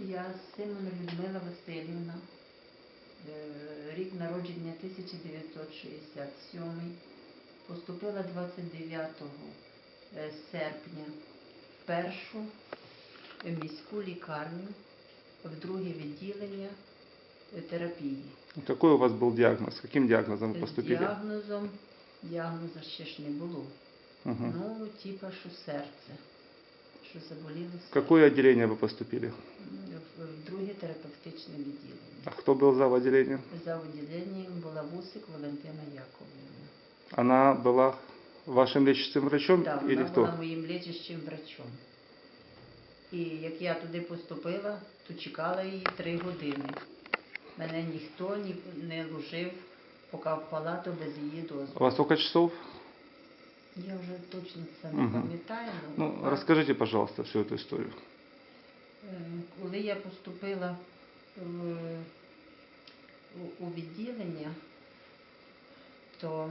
Я Симон Людмила Васильівна, е, рік народження 1967, поступила 29 е, серпня в першу міську лікарню, в друге відділення е, терапії. Какой у вас был диагноз? С каким диагнозом вы З поступили? діагнозом, діагноза ще ж не було. Мгм. Ну, типа, що серце, що заболіло В серце. какое отделение вы поступили? М, В, в друге терапевтичне відділення. А кто был за отделением? За відділенням була Вусик Валентина Яковлевна. Она была вашим лечащим врачом Да, или вона кто? була моїм лічащим врачом. І як я туди поступила, то чекала її три години. Мене ніхто ні, не лужив, поки в палату без її У дозволу. вас сколько часов? Я вже точно це не Мгм. пам'ятаю. Ну, але расскажите, пожалуйста, всю эту историю. Е, Коли я поступила в, у, відділення, то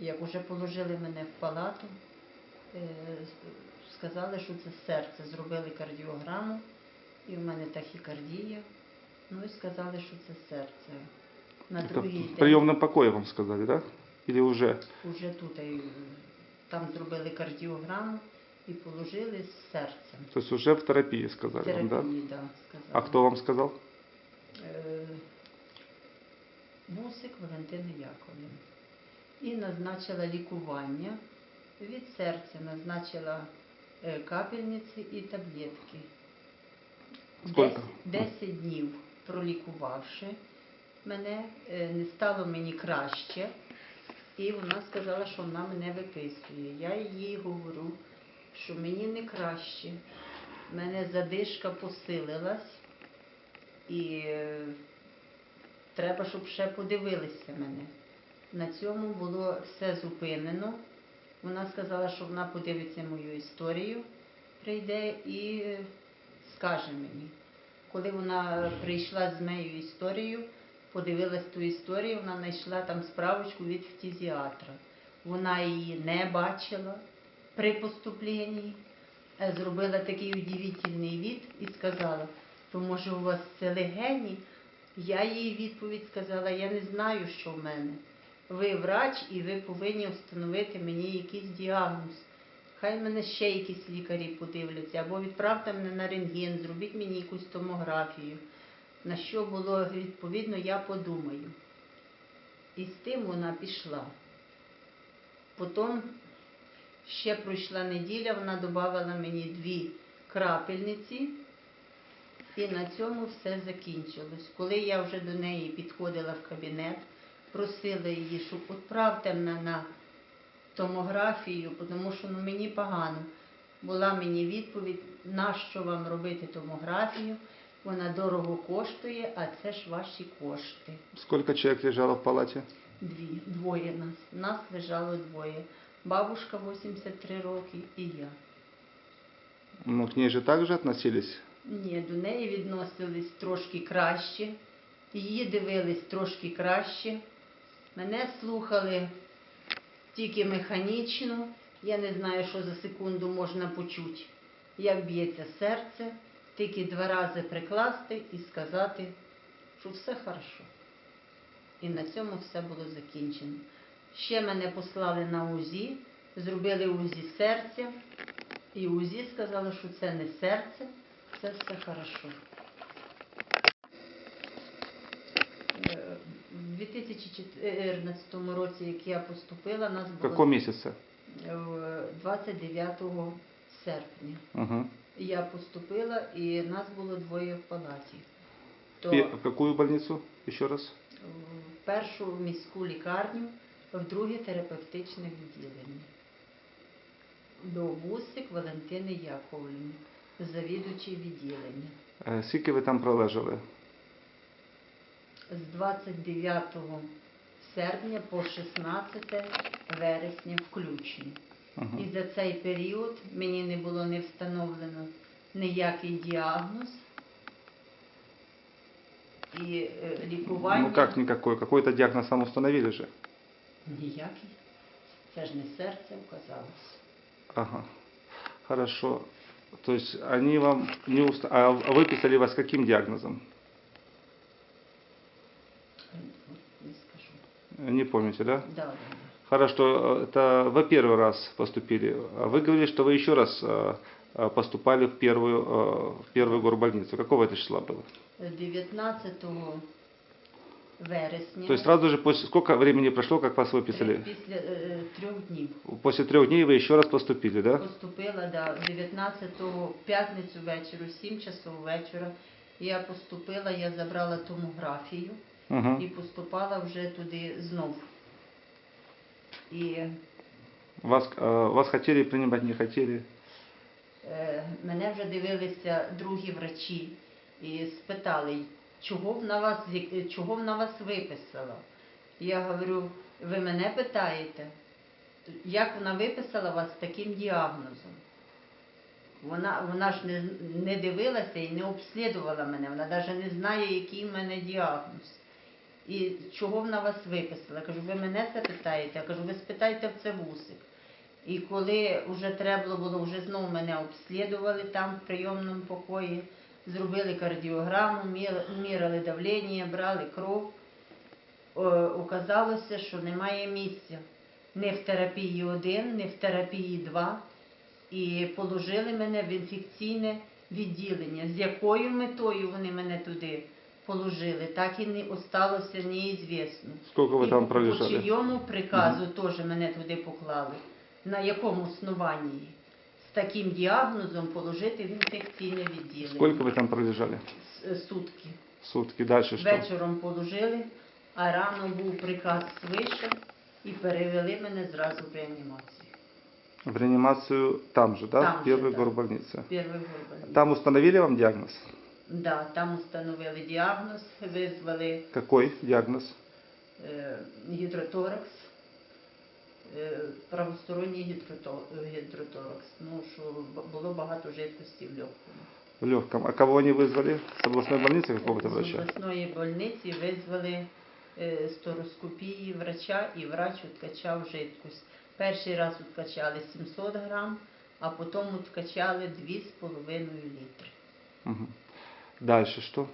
як уже положили мене в палату, е, сказали, що це серце. Зробили кардіограму, і в мене тахікардія. Ну і сказали, що це серце. На Это другий в день приемном покое вам сказали, да? Или уже? уже тут е, там зробили кардіограму і положили з серцем. То есть уже в терапии сказали вам, да? Терапії, да, сказали. А кто вам сказал? Е, Мусик Валентина Яковлівна. І назначила лікування. Від серця назначила е, капельниці і таблетки. Сколько? 10 днів пролікувавши мене, е, не стало мені краще. І вона сказала, що вона мене виписує. Я їй говорю, що мені не краще. В мене задишка посилилась, і е, треба, щоб ще подивилися мене. На цьому було все зупинено. Вона сказала, що вона подивиться мою історію, прийде і е, скаже мені. Коли вона прийшла з моєю історією, подивилась ту історію, вона знайшла там справочку від фтизіатра. Вона її не бачила при поступленні, е, зробила такий удивительний від і сказала, то може у вас це легені? Я їй відповідь сказала, я не знаю, що в мене. Ви врач і ви повинні встановити мені якийсь діагноз. Хай мене ще якісь лікарі подивляться, або відправте мене на рентген, зробіть мені якусь томографію. На що було відповідно, я подумаю. І з тим вона пішла. Потім ще пройшла неділя, вона додавала мені дві крапельниці, і на цьому все закінчилось. Коли я вже до неї підходила в кабінет, просила її, щоб відправте мене на томографію, тому що ну, мені погано. Була мені відповідь, на що вам робити томографію, вона дорого коштує, а це ж ваші кошти. Сколько человек лежало в палате? Дві, двоє нас. Нас лежало двоє. Бабушка 83 роки і я. Ну, к ней же также относились? Ні, до неї відносились трошки краще, її дивились трошки краще. Мене слухали тільки механічно. Я не знаю, що за секунду можна почути, як б'ється серце, тільки два рази прикласти і сказати, що все хорошо. І на цьому все було закінчено. Ще мене послали на УЗІ, зробили УЗІ серця, і УЗІ сказали, що це не серце, це все хорошо. Е, В 2014 році, як я поступила, нас було каком месяце? е, 29 серпня. Угу. Я поступила і нас було двоє в палаті. То В какую больницу? Еще раз. в першу міську лікарню, в друге терапевтичне відділення. До Бусик Валентини Яковлівни, завідувачі відділення. Е, Скільки ви там пролежали? З 29 серпня по 16 вересня включно. Угу. І за цей період мені не було не встановлено ніякий діагноз і е, лікування Ну как никакой? Какой-то диагноз вам установили же? Ніякий. Це ж не серце вказалось. Ага. Хорошо. То есть они вам не уста... А выписали вас каким диагнозом? Не скажу. Не помните, да? Да, да. Хорошо, это вы первый раз поступили. Вы говорили, что вы еще раз э, поступали в первую, э, в первую горбольницу. Какого это числа было? 19 вересня. То есть сразу же после... Сколько времени прошло, как вас три- выписали? після е, трьох днів После трех дней вы еще раз поступили, да? поступила да, 19-го п'ятницю вечора, 7 часов вечора. Я поступила, я забрала томографію Угу. і поступала вже туди знов. І Вас, э, вас хотели принимать, не хотели? е, мене вже дивилися другі врачі і спитали, чого вона вас, чого вона вас виписала. Я говорю, ви мене питаєте, як вона виписала вас таким діагнозом? Вона, вона ж не, не дивилася і не обслідувала мене, вона навіть не знає, який в мене діагноз. І чого вона вас виписала? Кажу, ви мене це питаєте? Я кажу, ви спитайте в це вусик. І коли вже треба було, вже знову мене обслідували там в прийомному покої, зробили кардіограму, мір- міряли давлення, брали кров. Оказалося, що немає місця не в терапії 1, не в терапії 2. І положили мене в інфекційне відділення. З якою метою вони мене туди положили, так і не осталося неізвісно. Сколько вы І там пролежали? По чийому приказу теж мене туди поклали. На якому основанні таким діагнозом положити в інфекційне відділення? Сколько вы там пролежали? С- е, Сутки. Сутки. Дальше что? Вечором положили, а рано був приказ свише і перевели мене зразу в реанімацію. В реанимацию там же, да? Там в же, первой да. горбольнице. Перший горбані. Там установили вам диагноз? Да, там установили діагноз, визвали Какой диагноз? е, гідроторакс, е, правосторонній гідрото- гідроторакс. Ну, що було багато жидкості в легкому. В легком. А кого они вызвали? С областной больницы какого-то З обласної больниці визвали е, стероскопії врача і врач откачав жидкость. Перший раз откачали 700 грам, а потім откачали 2,5 літри. Мгм. Дальше что?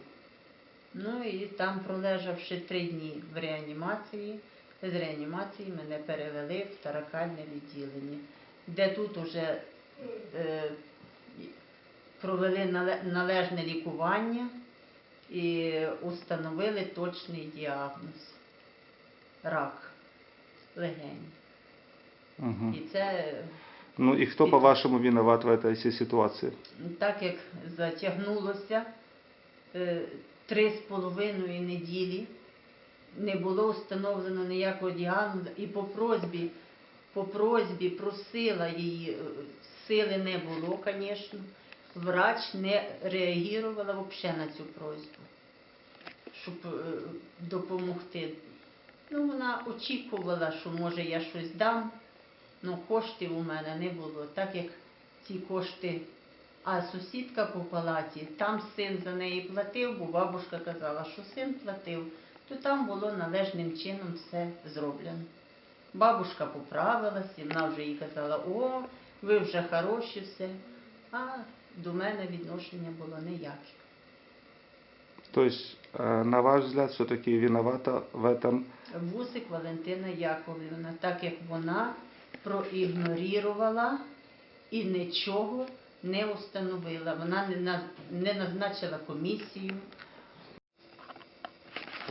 Ну і там, пролежавши три дні в реанімації, з реанімації мене перевели в таракальне відділення, де тут уже е, провели належне лікування і установили точний діагноз рак легень. Мгм. І це Ну и кто, по-вашему, виноват в всей ситуации? так як затягнулося е, три з половиною неділі, не було встановлено ніякого діагнозу, і по просьбі, по просьбі просила її, е, сили не було, звісно. Врач не реагувала взагалі на цю просьбу, щоб е, допомогти. Ну, вона очікувала, що може я щось дам, але коштів у мене не було, так як ці кошти а сусідка по палаті, там син за неї платив, бо бабушка казала, що син платив, то там було належним чином все зроблено. Бабушка поправилась, і вона вже їй казала, о, ви вже хороші все. А до мене відношення було ніяке. То есть, э, на ваш взгляд, все-таки виновата в этом Вусик Валентина Яковлівна, так як вона проігнорувала і нічого не установила. Вона не назначила комісію.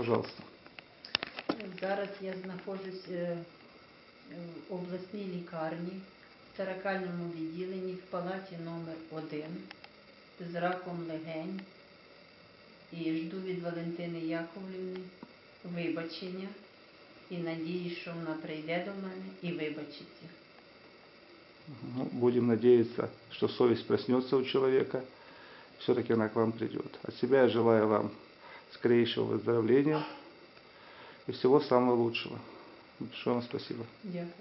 Пожалуйста. Зараз я знаходжусь е, в обласній лікарні, в таракальному відділенні в палаті номер 1 з раком легень. І жду від Валентини Яковлівни вибачення і надії, що вона прийде до мене і вибачиться. Ну, будем надеяться, что совесть проснется у человека, все-таки она к вам придет. От себя я желаю вам скорейшего выздоровления и всего самого лучшего. Большое вам спасибо. Дякую.